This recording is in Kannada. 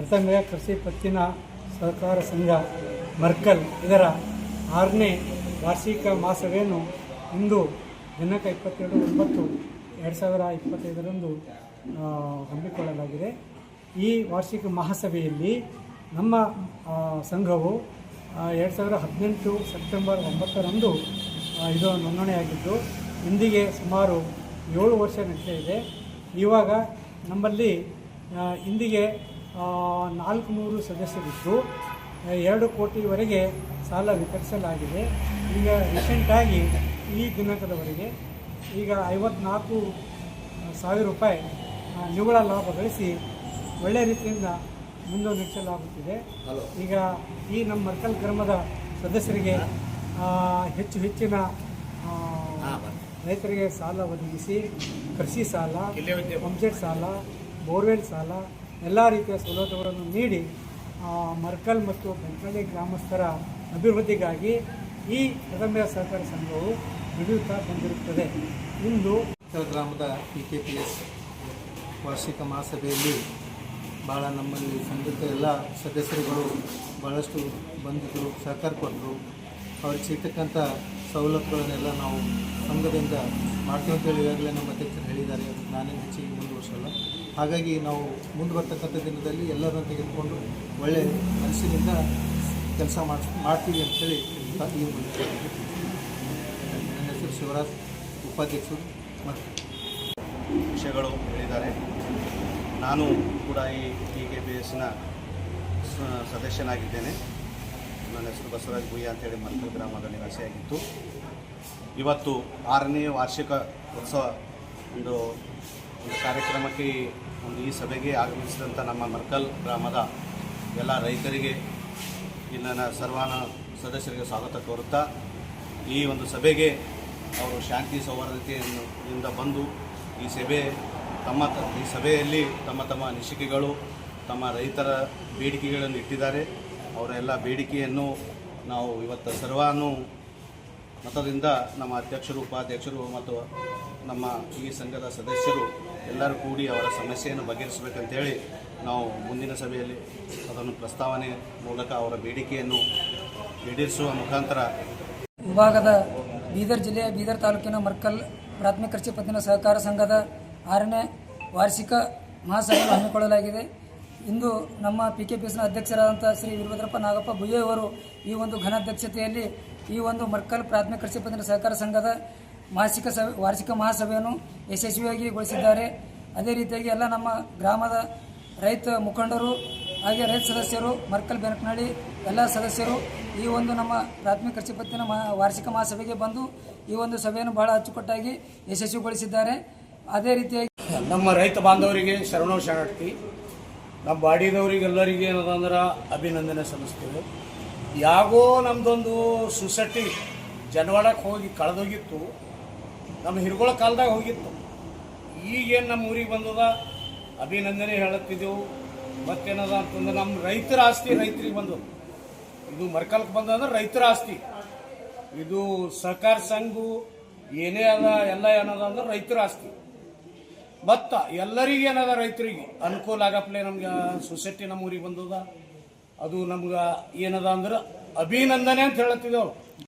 ಪ್ರಥಮ ಕೃಷಿ ಪತ್ತಿನ ಸಹಕಾರ ಸಂಘ, ಮರ್ಕಲ್, ಇದರ ಆರನೇ ವಾರ್ಷಿಕ ಮಾಸವೇನು? ಇಂದು ದಿನಾಂಕ ಇಪ್ಪತ್ತೆರಡು ಒಂಬತ್ತು ಎರಡು ಸಾವಿರ ಇಪ್ಪತ್ತೈದರಂದು ಹಮ್ಮಿಕೊಳ್ಳಲಾಗಿದೆ. ಈ ವಾರ್ಷಿಕ ಮಹಾಸಭೆಯಲ್ಲಿ ನಮ್ಮ ಸಂಘವು ಎರಡು ಸಾವಿರ ಹದಿನೆಂಟು ಸೆಪ್ಟೆಂಬರ್ ಒಂಬತ್ತರಂದು ಇದು ನೋಂದಣಿಯಾಗಿದ್ದು, ಇಂದಿಗೆ ಸುಮಾರು ಏಳು ವರ್ಷ ನಡೀತಾ ಇದೆ. ಇವಾಗ ನಮ್ಮಲ್ಲಿ ಇಂದಿಗೆ ನಾಲ್ಕು ಮೂರು ಸದಸ್ಯರಿದ್ದು ಎರಡು ಕೋಟಿವರೆಗೆ ಸಾಲ ವಿತರಿಸಲಾಗಿದೆ. ಈಗ ರೀಸೆಂಟಾಗಿ ಈ ದಿನಾಂಕದವರೆಗೆ ಈಗ ಐವತ್ನಾಲ್ಕು ಸಾವಿರ ರೂಪಾಯಿ ನಿವ್ವಳ ಲಾಭ ಗಳಿಸಿ ಒಳ್ಳೆಯ ರೀತಿಯಿಂದ ಮುಂದೆ ನಡೆಸಲಾಗುತ್ತಿದೆ ಈಗ ಈ ನಮ್ಮ ಮರ್ಕಲ್ ಗ್ರಾಮದ ಸದಸ್ಯರಿಗೆ ಹೆಚ್ಚು ಹೆಚ್ಚಿನ ರೈತರಿಗೆ ಸಾಲ ಒದಗಿಸಿ ಕೃಷಿ ಸಾಲ ಪಂಪ್ಸೆಟ್ ಸಾಲ ಬೋರ್ವೆಲ್ ಸಾಲ ಎಲ್ಲ ರೀತಿಯ ಸೌಲಭ್ಯಗಳನ್ನು ನೀಡಿ ಮರ್ಕಲ್ ಮತ್ತು ಬೆಂಕಳ್ಳಿ ಗ್ರಾಮಸ್ಥರ ಅಭಿವೃದ್ಧಿಗಾಗಿ ಈ ಪ್ರಥಮ ಸಹಕಾರ ಸಂಘವು ದುಡಿಯುತ್ತಾ ಬಂದಿರುತ್ತದೆ ಇಂದು ಗ್ರಾಮದ ಪಿ ಕೆ ಪಿ ಎಸ್ ವಾರ್ಷಿಕ ಮಹಾಸಭೆಯಲ್ಲಿ ಭಾಳ ನಮ್ಮಲ್ಲಿ ಸಂಘದ ಎಲ್ಲ ಸದಸ್ಯರುಗಳು ಭಾಳಷ್ಟು ಬಂದಿದ್ದರು, ಸಹಕಾರ ಕೊಟ್ಟರು. ಅವ್ರಿಗೆ ಸಿಗ್ತಕ್ಕಂಥ ಸವಲತ್ತುಗಳನ್ನೆಲ್ಲ ನಾವು ಸಂಘದಿಂದ ಮಾಡ್ತೀವಿ ಅಂತೇಳಿ ಈಗಾಗಲೇ ನಮ್ಮ ಅಧ್ಯಕ್ಷರು ಹೇಳಿದ್ದಾರೆ ನಾನೇ ಹೆಚ್ಚಿಗೆ ಮುಂದುವರಿಸಲ್ಲ ಹಾಗಾಗಿ ನಾವು ಮುಂದೆ ಬರ್ತಕ್ಕಂಥ ದಿನದಲ್ಲಿ ಎಲ್ಲರನ್ನ ತೆಗೆದುಕೊಂಡು ಒಳ್ಳೆಯ ಮನಸ್ಸಿನಿಂದ ಕೆಲಸ ಮಾಡಿ, ಮಾಡ್ತೀವಿ ಅಂತೇಳಿ ಈ ನನ್ನ ಹೆಸರು ಶಿವರಾಜ್, ಉಪಾಧ್ಯಕ್ಷರು ಮತ್ತು ವಿಷಯಗಳು ಹೇಳಿದ್ದಾರೆ. ನಾನು ಕೂಡ ಈ ಟಿ ಕೆ ಪಿ ಎಸ್ನ ಸದಸ್ಯನಾಗಿದ್ದೇನೆ. ನನ್ನ ಹೆಸರು ಬಸವರಾಜ್ ಗುಯ್ಯ ಅಂತೇಳಿ ಮಂತ್ರ ಗ್ರಾಮದ ನಿವಾಸಿಯಾಗಿತ್ತು ಇವತ್ತು ಆರನೇ ವಾರ್ಷಿಕ ಉತ್ಸವ ಒಂದು ಒಂದು ಕಾರ್ಯಕ್ರಮಕ್ಕೆ ಒಂದು ಈ ಸಭೆಗೆ ಆಗಮಿಸಿದಂಥ ನಮ್ಮ ಮರ್ಕಲ್ ಗ್ರಾಮದ ಎಲ್ಲ ರೈತರಿಗೆ, ಇಲ್ಲಿನ ಸರ್ವಾನ ಸದಸ್ಯರಿಗೆ ಸ್ವಾಗತ ಕೋರುತ್ತಾ, ಈ ಒಂದು ಸಭೆಗೆ ಅವರು ಶಾಂತಿ ಸೌಹಾರ್ದತೆಯನ್ನು ಇಂದ ಬಂದು ಈ ಸಭೆ ತಮ್ಮ ಈ ಸಭೆಯಲ್ಲಿ ತಮ್ಮ ತಮ್ಮ ಅನಿಸಿಕೆಗಳು ತಮ್ಮ ರೈತರ ಬೇಡಿಕೆಗಳನ್ನು ಇಟ್ಟಿದ್ದಾರೆ. ಅವರ ಎಲ್ಲ ಬೇಡಿಕೆಯನ್ನು ನಾವು ಇವತ್ತು ಸರ್ವಾನು ಮತದಿಂದ ನಮ್ಮ ಅಧ್ಯಕ್ಷರು, ಉಪಾಧ್ಯಕ್ಷರು ಮತ್ತು ನಮ್ಮ ಈ ಸಂಘದ ಸದಸ್ಯರು ಎಲ್ಲರೂ ಕೂಡಿ ಅವರ ಸಮಸ್ಯೆಯನ್ನು ಬಗೆಹರಿಸಬೇಕಂತೇಳಿ ನಾವು ಮುಂದಿನ ಸಭೆಯಲ್ಲಿ ಅದನ್ನು ಪ್ರಸ್ತಾವನೆ ಮೂಲಕ ಅವರ ಬೇಡಿಕೆಯನ್ನು ಈಡೇರಿಸುವ ಮುಖಾಂತರ ವಿಭಾಗದ ಬೀದರ್ ಜಿಲ್ಲೆಯ ಬೀದರ್ ತಾಲೂಕಿನ ಮರ್ಕಲ್ ಪ್ರಾಥಮಿಕ ಕೃಷಿ ಪತ್ತಿನ ಸಹಕಾರ ಸಂಘದ ಆರನೇ ವಾರ್ಷಿಕ ಮಹಾಸಭೆಯನ್ನು ಹಮ್ಮಿಕೊಳ್ಳಲಾಗಿದೆ. ಇಂದು ನಮ್ಮ ಪಿ ಕೆ ಪಿ ಎಸ್ನ ಅಧ್ಯಕ್ಷರಾದಂಥ ಶ್ರೀ ವೀರಭದ್ರಪ್ಪ ನಾಗಪ್ಪ ಭುಯ್ಯವರು ಈ ಒಂದು ಘನಾಧ್ಯಕ್ಷತೆಯಲ್ಲಿ ಈ ಒಂದು ಮರ್ಕಲ್ ಪ್ರಾಥಮಿಕ ಕೃಷಿ ಪತ್ತಿನ ಸಹಕಾರ ಸಂಘದ ಮಾಸಿಕ ಸಭೆ, ವಾರ್ಷಿಕ ಮಹಾಸಭೆಯನ್ನು ಯಶಸ್ವಿಯಾಗಿ ಗೊಳಿಸಿದ್ದಾರೆ. ಅದೇ ರೀತಿಯಾಗಿ ಎಲ್ಲ ನಮ್ಮ ಗ್ರಾಮದ ರೈತ ಮುಖಂಡರು ಹಾಗೆ ರೈತ ಸದಸ್ಯರು, ಮರ್ಕಲ್ ಬೆನಕನಹಳ್ಳಿ ಎಲ್ಲ ಸದಸ್ಯರು ಈ ಒಂದು ನಮ್ಮ ಪ್ರಾಥಮಿಕ ಕೃಷಿ ಪತ್ತಿನ ಮಹಾ, ವಾರ್ಷಿಕ ಮಹಾಸಭೆಗೆ ಬಂದು ಈ ಒಂದು ಸಭೆಯನ್ನು ಬಹಳ ಅಚ್ಚುಕಟ್ಟಾಗಿ ಯಶಸ್ವಿಗೊಳಿಸಿದ್ದಾರೆ. ಅದೇ ರೀತಿಯಾಗಿ ನಮ್ಮ ರೈತ ಬಾಂಧವರಿಗೆ ಶರಣು ಶರಣಾರ್ಥಿ, ನಮ್ಮ ಬಾಡಿದವರಿಗೆಲ್ಲರಿಗೆ ಏನದಂದ್ರೆ ಅಭಿನಂದನೆ ಸಲ್ಲಿಸ್ತೇವೆ. ಯಾಗೋ ನಮ್ಮದೊಂದು ಸೊಸೈಟಿ ಜನವಾಡಕ್ಕೆ ಹೋಗಿ ಕಳೆದೋಗಿತ್ತು. ನಮ್ಮ ಹಿರುಗಳ ಕಾಲದಾಗ ಹೋಗಿತ್ತು. ಈಗೇನು ನಮ್ಮ ಊರಿಗೆ ಬಂದದ? ಅಭಿನಂದನೆ ಹೇಳುತ್ತಿದ್ದೆವು. ಮತ್ತೇನದ ಅಂತಂದ್ರೆ ನಮ್ಮ ರೈತರ ಆಸ್ತಿ ರೈತರಿಗೆ ಬಂದದ್ದು. ಇದು ಮರ್ಕಲ್ಗೆ ಬಂದಂದ್ರೆ ರೈತರ ಆಸ್ತಿ. ಇದು ಸಹಕಾರ ಸಂಘ, ಏನೇ ಅದ, ಎಲ್ಲ ಏನದ ಅಂದ್ರೆ ರೈತರ ಆಸ್ತಿ. ಮತ್ತ ಎಲ್ಲರಿಗೇನದ ರೈತರಿಗೆ ಅನುಕೂಲ ಆಗಪ್ಲೆ ನಮ್ಗೆ ಸೊಸೈಟಿ ನಮ್ಮ ಊರಿಗೆ ಬಂದದ? ಅದು ನಮ್ಗೆ ಏನದ ಅಂದ್ರೆ ಅಭಿನಂದನೆ ಅಂತ ಹೇಳತ್ತಿದ್ದೇವೆ.